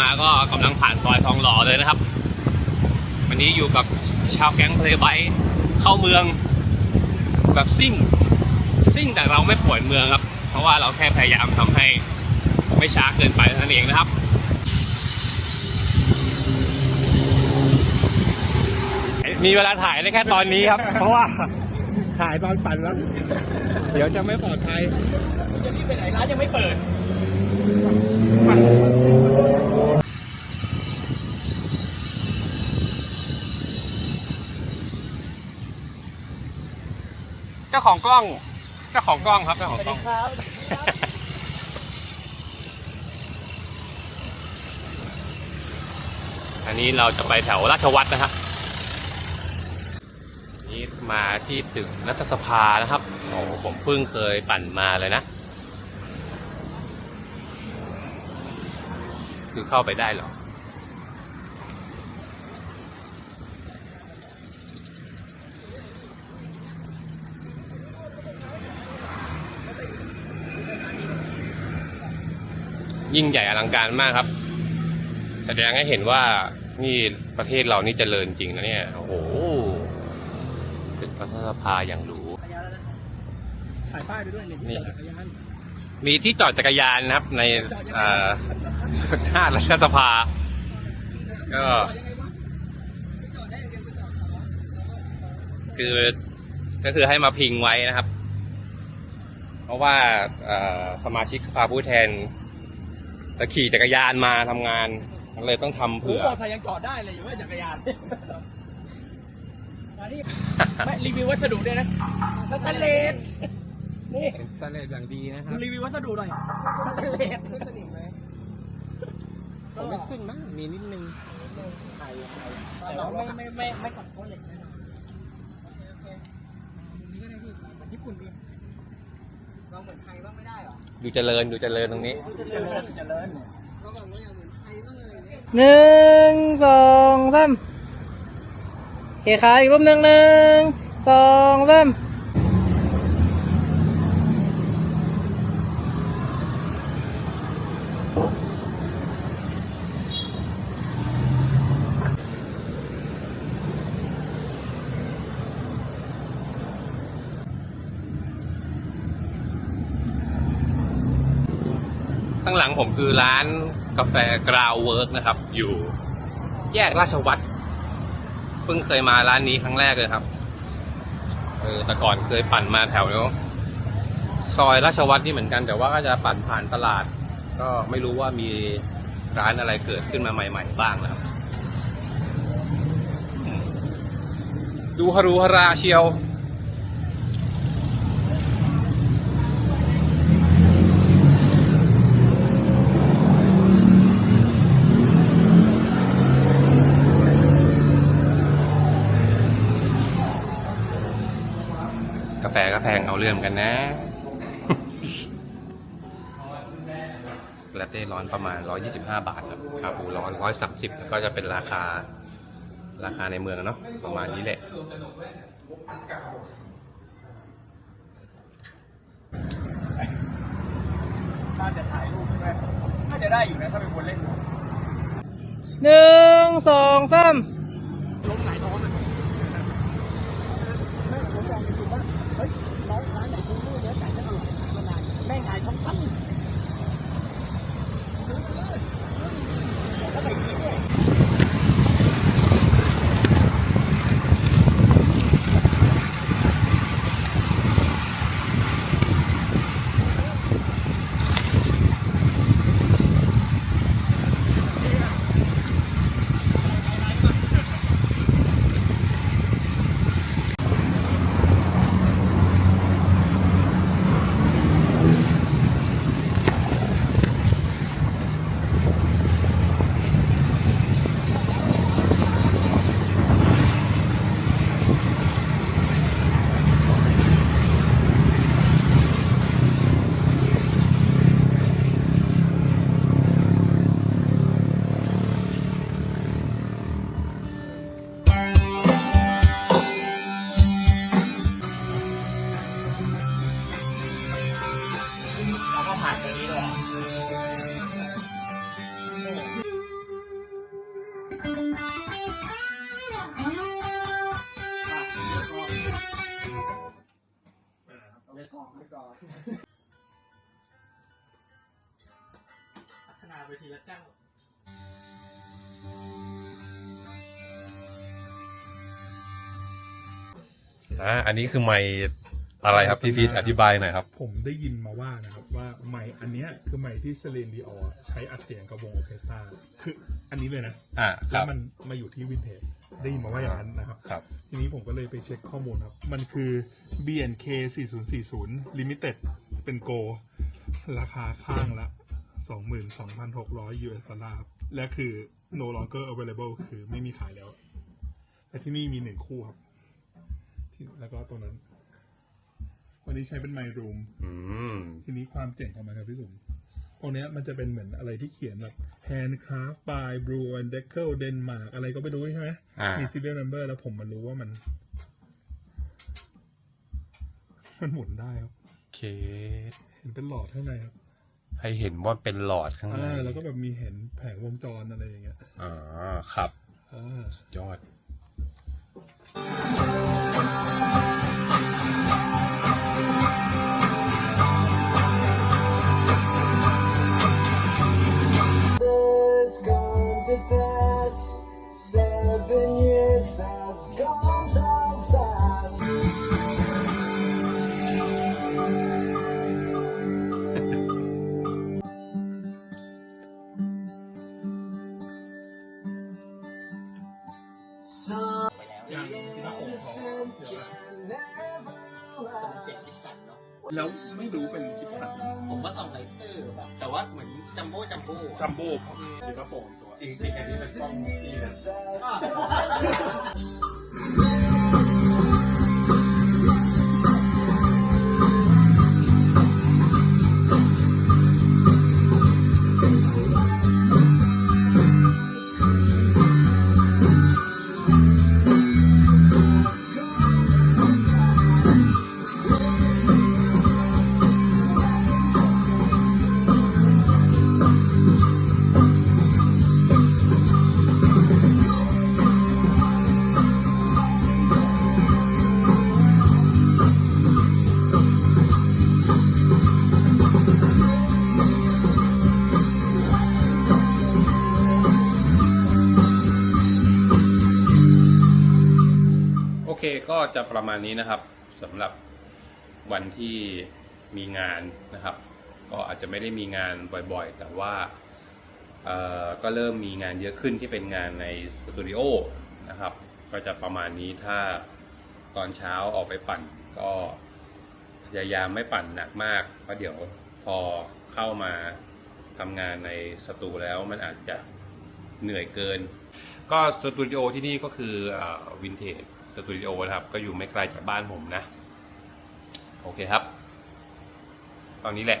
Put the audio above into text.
มาก็กำลังผ่านซอยทองหล่อเลยนะครับ วันนี้อยู่กับชาวแก๊งเพลย์ไบเข้าเมืองแบบซิ่งซิ่งแต่เราไม่ป่วนเมืองครับ เพราะว่าเราแค่พยายามทำให้ไม่ช้าเกินไปเท่านั้นเองนะครับมีเวลาถ่ายได้แค่ตอนนี้ครับ เพราะว่าถ่ายตอนปั่นแล้ว เดี๋ยวจะไม่ปลอดภัยจะรีบไปไหนร้านยังไม่เปิด เจ้าของกล้อง เจ้าของกล้องครับเจ้าของกล้องครับอันนี้เราจะไปแถวราชวัตรนะฮะนี่มาที่ตึกรัฐสภานะครับโอ้ผมเพิ่งเคยปั่นมาเลยนะ คือเข้าไปได้เหรอยิ่งใหญ่อลังการมากครับ แสดงให้เห็นว่านี่ประเทศเรานี่เจริญจริงนะเนี่ย โอ้โหตึกรัฐสภาอย่างหรูถ่ายป้ายไปด้วยเนี่ยนี่จักรยานมีที่จอดจักรยานนะครับ ในเอ่อ หน้ารัฐสภา ก็คือก็คือให้มาพิงไว้นะครับ เพราะว่าเอ่อสมาชิกสภาผู้แทนจะขี่จักรยานมาทำงานก็เลยต้องทำผมเผื่อมอไซค์ยังจอดได้เลยอยู่ว่าจักรยานมานี่ไม่รีวิววัสดุด้วยนะสแตนเลสนี่เป็นสแตนเลสอย่างดีนะคคุรับณรีวิววัสดุหน่อยสแตนเลสขึ้นสนิมไหม ผมไม่ขึ้นมั้งมีนิดนึงแต่ว่าไม่ไม่ไม่ไม่กัดเขาเหล็กแน่นอนญี่ปุ่นดีเราเหมือนไทยบ้างไม่ได้หรอดูเจริญดูเจริญตรงนี้เจริญเจริญเราแบบว่าอย่างเหมือนไทยบ้างเลยเนี่ยหนึ่งสองสามโอเคครับอีกรูปหนึ่งหนึ่งสองสาม ข้างหลังผมคือร้านกาแฟกราวเวิร์กนะครับ อยู่แยกราชวัตรเพิ่งเคยมาร้านนี้ครั้งแรกเลยครับ เออแต่ก่อนเคยปั่นมาแถวนี้ซอยราชวัตรนี่เหมือนกันแต่ว่าก็จะปั่นผ่านตลาด ก็ไม่รู้ว่ามีร้านอะไรเกิดขึ้นมาใหม่ ๆ บ้างนะครับ ดูฮารุฮาราเชียวาแฟก็แพงเอาเรื่องกันนะลาเต้ร้อนประมาณ 125 บาทครับคาปูร้อน 130 แล้วก็จะเป็นราคาราคาในเมืองเนาะประมาณนี้แหละน่าจะถ่ายรูปใช่ไหมน่าจะได้อยู่นะ ถ้าเป็นคนเล่นหนึ่งสองสาม ผัดอย่างนี้ด้วยไม่กองไม่องพัฒนาไปทีละเจ้าอะอันนี้คือไมค์ อะไรครับพี่ฟีดอธิบายหน่อยครับ ผมได้ยินมาว่านะครับว่าไมค์อันเนี้ยคือไมค์ที่เซเลนดีออใช้อัดเสียงกับวงออร์เคสตราคืออันนี้เลยนะอ่าคแล้รัวบมันมาอยู่ที่วินเทจได้ยินมาว่าอย่างนั้นนะครับ ครับ ทีนี้ผมก็เลยไปเช็คข้อมูลครับ มันคือ BNK 4040 Limited เป็นโก ราคาข้างละ 22,600 US ดอลลาร์ครับ และคือ no longer available คือไม่มีขายแล้วแต่ที่นี่มีหนึ่งคู่ครับที่แล้วก็ตัวนั้น วันนี้ใช้เป็นไมค์รูมอืม ทีนี้ความเจ๋งของมันครับพี่สุมตรงเนี้ยมันจะเป็นเหมือนอะไรที่เขียนแบบ handcraft by Blue and Deckel Denmark อะไรก็ไม่รู้ใช่ไหมอ่ามีมี serial number แล้วผมมันรู้ว่ามัน มันหมุนได้ครับ โอเค เห็นเป็นหลอดข้างในครับให้เห็นว่าเป็นหลอดข้างในอ่าแล้วก็แบบมีเห็นแผงวงจรอะไรอย่างเงี้ยอ่าครับอ่ายอด Seven years has gone so fast. Some อย่างที่หน้าอกเขาเดี๋ยวนะ can never เป็นเสียง last. ดิสสันเนาะ แล้วไม่รู้เป็นคิดขันผมว่าส่องไลเตอร์แบบแต่ว่าเหมือนจัมโบ้จัมโบ้จัมโบ้ครับที่กระโปร งตัวจริงๆอันนี้ ก็จะประมาณนี้นะครับสำหรับวันที่มีงานนะครับ ก็อาจจะไม่ได้มีงานบ่อยๆ แต่ว่าก็เริ่มมีงานเยอะขึ้นที่เป็นงานในสตูดิโอนะครับ ก็จะประมาณนี้ถ้าตอนเช้าออกไปปั่นก็พยายามไม่ปั่นหนักมากเพราะเดี๋ยวพอเข้ามาทำงานในสตูแล้วมันอาจจะเหนื่อยเกิน ก็สตูดิโอที่นี่ก็คือวินเทจ สตูดิโอนะครับ ก็อยู่ไม่ไกลจากบ้านผมนะ โอเคครับ ตอนนี้แหละ